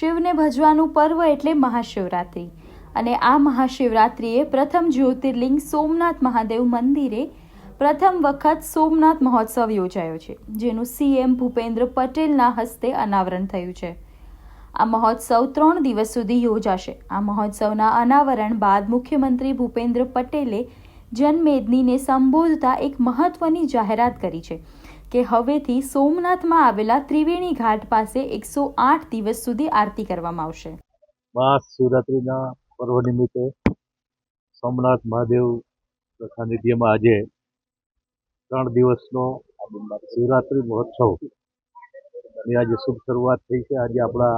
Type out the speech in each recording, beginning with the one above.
શિવને ભજવાનું પર્વ એટલે મહાશિવરાત્રિ. અને આ મહાશિવરાત્રિએ પ્રથમ જ્યોતિર્લિંગ સોમનાથ મહાદેવ મંદિરે પ્રથમ વખત સોમનાથ મહોત્સવ યોજાયો છે, જેનું સીએમ ભૂપેન્દ્ર પટેલના હસ્તે અનાવરણ થયું છે. આ મહોત્સવ ત્રણ દિવસ સુધી યોજાશે. આ મહોત્સવના અનાવરણ બાદ મુખ્યમંત્રી ભૂપેન્દ્ર પટેલે જનમેદનીને સંબોધતા એક મહત્વની જાહેરાત કરી છે. કે હવેથી સોમનાથમાં આવેલા ત્રિવેણી ઘાટ પાસે એકસો આઠ દિવસ સુધી આરતી કરવામાં આવશે. મહાશિવરાત્રિના પર્વ નિમિત્તે સોમનાથ મહાદેવ સાનિધ્યમાં આજે ત્રણ દિવસનો શિવરાત્રિ મહોત્સવ. ની આજે શુભ શરૂઆત થઈ છે. આજે આપણા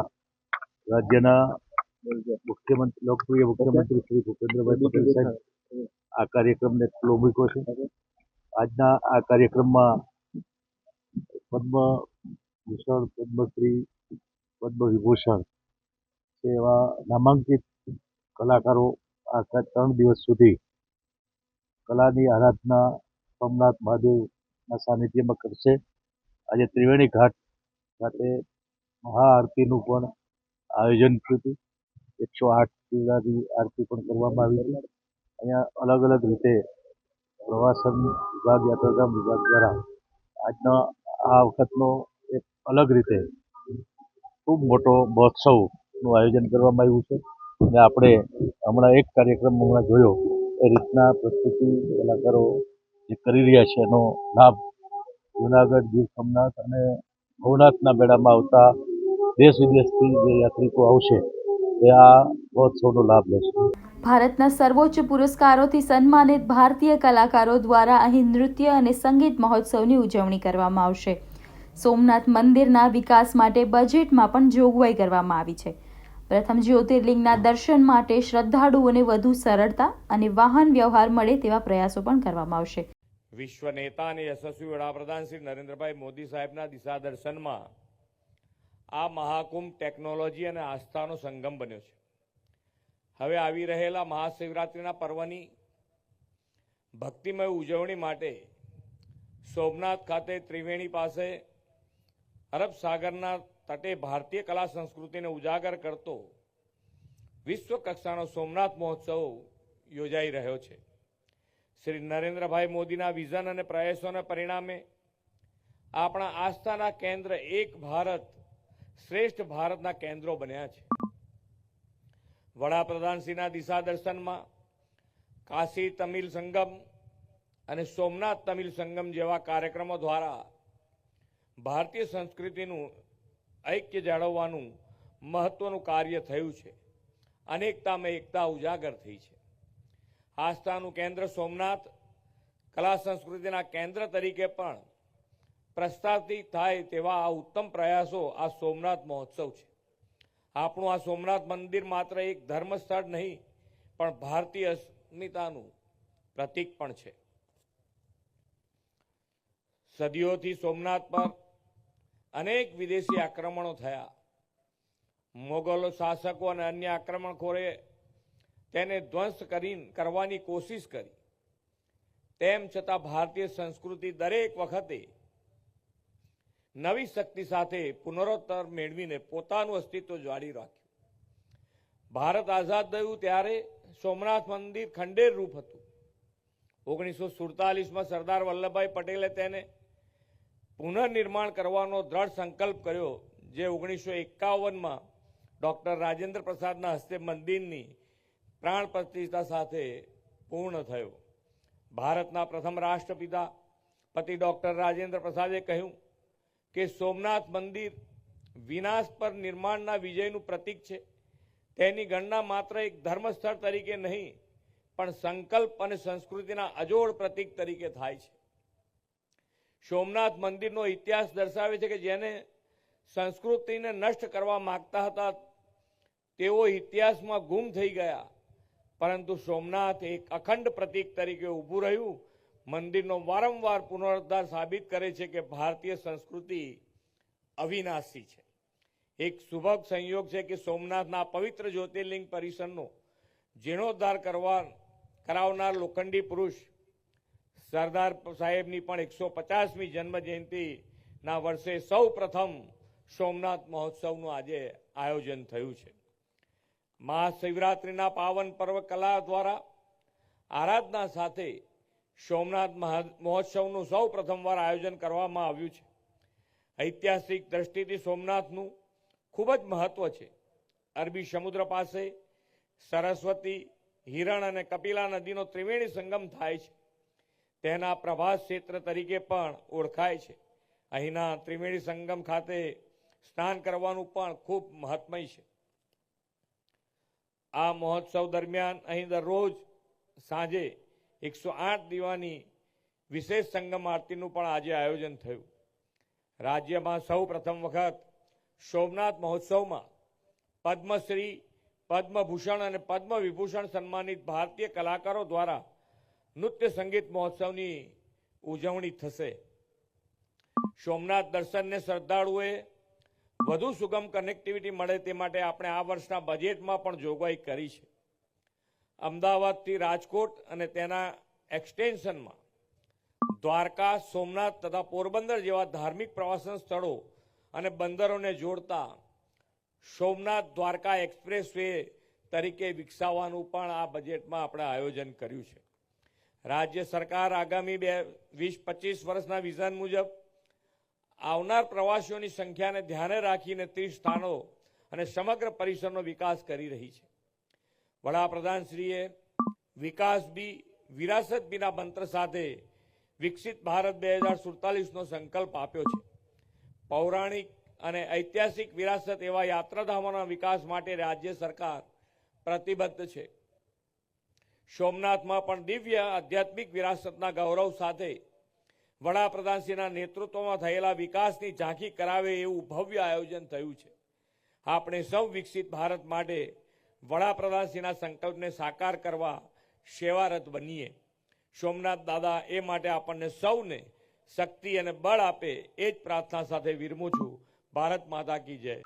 રાજ્યના મુખ્યમંત્રી, લોકપ્રિય મુખ્યમંત્રી શ્રી ભૂપેન્દ્રભાઈ પટેલ સાહેબ આ કાર્યક્રમને ખુલ્લો મૂક્યો છે. આજના આ કાર્યક્રમમાં પદ્મ ભૂષણ, પદ્મશ્રી પદ્મ વિભૂષણ એવા નામાંકિત કલાકારો આખા ત્રણ દિવસ સુધી કલાની આરાધના સોમનાથ મહાદેવના સાનિધ્યમાં કરશે. આજે ત્રિવેણી ઘાટ ખાતે મહાઆરતીનું પણ આયોજન થયું હતું. એકસો આઠ શિવરાત્રી આરતી પણ કરવામાં આવી હતી. અહીંયા અલગ અલગ રીતે પ્રવાસન વિભાગ યાત્રાધામ વિભાગ દ્વારા આજનો આ વખતનો એક અલગ રીતે ખૂબ મોટો મહોત્સવનું આયોજન કરવામાં આવ્યું છે. અને આપણે હમણાં એક કાર્યક્રમ હમણાં જોયો. એ રીતના પ્રસ્તુતિ કલાકારો જે કરી રહ્યા છે એનો લાભ જુનાગઢ, ગીર સોમનાથ અને ભવનાથના મેળામાં આવતા દેશ વિદેશથી જે યાત્રિકો આવશે, એ આ મહોત્સવનો લાભ લેશે. ભારતના સર્વોચ્ચ પુરસ્કારોથી સન્માનિત ભારતીય કલાકારો દ્વારા અહીં નૃત્ય અને સંગીત મહોત્સવની ઉજવણી કરવામાં આવશે. સોમનાથ મંદિરના વિકાસ માટે બજેટમાં પણ જોગવાઈ કરવામાં આવી છે. પ્રથમ જ્યોતિર્લિંગના દર્શન માટે શ્રદ્ધાળુઓને વધુ સરળતા અને વાહન વ્યવહાર મળે તેવા પ્રયાસો પણ કરવામાં આવશે. વિશ્વ નેતા અને યશસ્વી વડાપ્રધાન શ્રી નરેન્દ્રભાઈ મોદી સાહેબના દિશા દર્શનમાં આ મહાકુંભ ટેકનોલોજી અને આસ્થાનો સંગમ બન્યો છે. હવે આવી રહેલા મહાશિવરાત્રિના પર્વની ભક્તિમય ઉજવણી માટે સોમનાથ ખાતે ત્રિવેણી પાસે અરબ સાગરના તટે ભારતીય કલા સંસ્કૃતિને ઉજાગર કરતો વિશ્વ કક્ષાનો સોમનાથ મહોત્સવ યોજાઈ રહ્યો છે. શ્રી નરેન્દ્રભાઈ મોદીના વિઝન અને પ્રયાસોના પરિણામે આપણા આસ્થાના કેન્દ્ર એક ભારત શ્રેષ્ઠ ભારતના કેન્દ્રો બન્યા છે. વડાપ્રધાનશ્રીના દિશા દર્શનમાં કાશી તમિલ સંગમ અને સોમનાથ તમિલ સંગમ જેવા કાર્યક્રમો દ્વારા ભારતીય સંસ્કૃતિનું ઐક્ય જાળવવાનું મહત્વનું કાર્ય થયું છે. અનેકતામાં એકતા ઉજાગર થઈ છે. આસ્થાનું કેન્દ્ર સોમનાથ, કલા સંસ્કૃતિના કેન્દ્ર તરીકે પણ પ્રસ્થાપિત થાય તેવા આ ઉત્તમ પ્રયાસો આ સોમનાથ મહોત્સવ છે. આપણું આ સોમનાથ મંદિર માત્ર એક ધર્મસ્થળ નહીં, પણ ભારતીય અસ્મિતાનું પ્રતીક પણ છે. સદીઓથી સોમનાથ પર અનેક વિદેશી આક્રમણો થયા. મોગલો શાસકો અને અન્ય આક્રમણખોરે તેને ધ્વંસ કરી, કરવાની કોશિશ કરી. તેમ છતાં ભારતીય સંસ્કૃતિ દરેક વખતે નવી શક્તિ સાથે પુનરોત્તર મેળવીને પોતાનું અસ્તિત્વ જાળવી રાખ્યું. ભારત આઝાદ થયું ત્યારે સોમનાથ મંદિર ખંડેર રૂપ હતું. ઓગણીસો સુડતાલીસમાં સરદાર વલ્લભભાઈ પટેલે તેને પુનર્નિર્માણ કરવાનો દ્રઢ સંકલ્પ કર્યો, જે ઓગણીસો એકાવનમાં ડૉક્ટર રાજેન્દ્ર પ્રસાદના હસ્તે મંદિરની પ્રાણ પ્રતિષ્ઠા સાથે પૂર્ણ થયો. ભારતના પ્રથમ રાષ્ટ્રપિતા પતિ ડૉક્ટર રાજેન્દ્ર પ્રસાદે કહ્યું કે સોમનાથ મંદિર વિનાશ પર નિર્માણના વિજયનું પ્રતીક છે. તેની ગણના માત્ર એક ધર્મસ્થળ તરીકે નહીં, પણ સંકલ્પ અને સંસ્કૃતિના અજોડ પ્રતીક તરીકે થાય છે. સોમનાથ મંદિરનો ઇતિહાસ દર્શાવે છે કે જેને સંસ્કૃતિને નષ્ટ કરવા માગતા હતા, તેઓ ઇતિહાસમાં ગુમ થઈ ગયા. પરંતુ સોમનાથ એક અખંડ પ્રતીક તરીકે ઊભું રહ્યું મંદિરનો વારંવાર પુનરુદ્ધાર સાબિત કરે છે કે ભારતીય સંસ્કૃતિ અવિનાશી છે. એક શુભક સંયોગ છે કે સોમનાથના પવિત્ર જ્યોતિર્લિંગ પરિસરનો જીર્ણોદ્ધાર કરવા કરાવનાર લોખંડી પુરુષ સરદાર સાહેબની પણ એકસો પચાસમી જન્મ જયંતિના વર્ષે સૌ પ્રથમ સોમનાથ મહોત્સવનું આજે આયોજન થયું છે. મહાશિવરાત્રિના પાવન પર્વ કલા દ્વારા આરાધના સાથે સોમનાથ મહા- મહોત્સવનું સૌ પ્રથમવાર આયોજન કરવામાં આવ્યું છે. ઐતિહાસિક દ્રષ્ટિથી સોમનાથનું ખૂબ જ મહત્વ છે. અરબી સમુદ્ર પાસે સરસ્વતી, હિરણ અને કપિલા નદીનો ત્રિવેણી સંગમ થાય છે. તેના પ્રભાસ ક્ષેત્ર તરીકે પણ ઓળખાય છે. અહીંના ત્રિવેણી સંગમ ખાતે સ્નાન કરવાનું પણ ખૂબ મહત્મય છે. આ મહોત્સવ દરમિયાન અહીં દરરોજ સાંજે એકસો આઠ દીવાની વિશેષ સંગમ આરતીનું પણ આજે આયોજન થયું. રાજ્યમાં સૌ પ્રથમ વખત સોમનાથ મહોત્સવમાં પદ્મશ્રી, પદ્મભૂષણ અને પદ્મ વિભૂષણ સન્માનિત ભારતીય કલાકારો દ્વારા નૃત્ય સંગીત મહોત્સવની ઉજવણી થશે. સોમનાથ દર્શનને શ્રદ્ધાળુએ વધુ સુગમ કનેક્ટિવિટી મળે તે માટે આપણે આ વર્ષના બજેટમાં પણ જોગવાઈ કરી છે. અમદાવાદથી રાજકોટ અને તેના એક્સટેન્શનમાં દ્વારકા, સોમનાથ તથા પોરબંદર જેવા ધાર્મિક પ્રવાસન સ્થળો અને બંદરોને જોડતા સોમનાથ દ્વારકા એક્સપ્રેસ તરીકે વિકસાવવાનું પણ આ બજેટમાં આપણે આયોજન કર્યું છે. રાજ્ય સરકાર આગામી બે, વીસ, પચીસ વર્ષના વિઝન મુજબ આવનાર પ્રવાસીઓની સંખ્યાને ધ્યાને રાખીને ત્રીસ સ્થાનો અને સમગ્ર પરિસરનો વિકાસ કરી રહી છે. વડાપ્રધાનશ્રીએ વિકાસ બી, વિરાસત બીના મંત્ર સાથે વિકસિત ભારત બે હજાર સુડતાલીસનો સંકલ્પ આપ્યો છે. પૌરાણિક અને ઐતિહાસિક વિરાસત એવા યાત્રાધામોના વિકાસ માટે રાજ્ય સરકાર પ્રતિબદ્ધ છે. સોમનાથમાં પણ દિવ્ય આધ્યાત્મિક વિરાસતના ગૌરવ સાથે વડાપ્રધાનશ્રીના નેતૃત્વમાં થયેલા વિકાસની ઝાંખી કરાવે એવું ભવ્ય આયોજન થયું છે. આપણે સૌ વિકસિત ભારત માટે વડાપ્રધાનશ્રીના સંકલ્પને સાકાર કરવા સેવારત બનીએ. સોમનાથ દાદા એ માટે આપણને સૌને શક્તિ અને બળ આપે એ જ પ્રાર્થના સાથે વિરમું છું. ભારત માતા કી જય.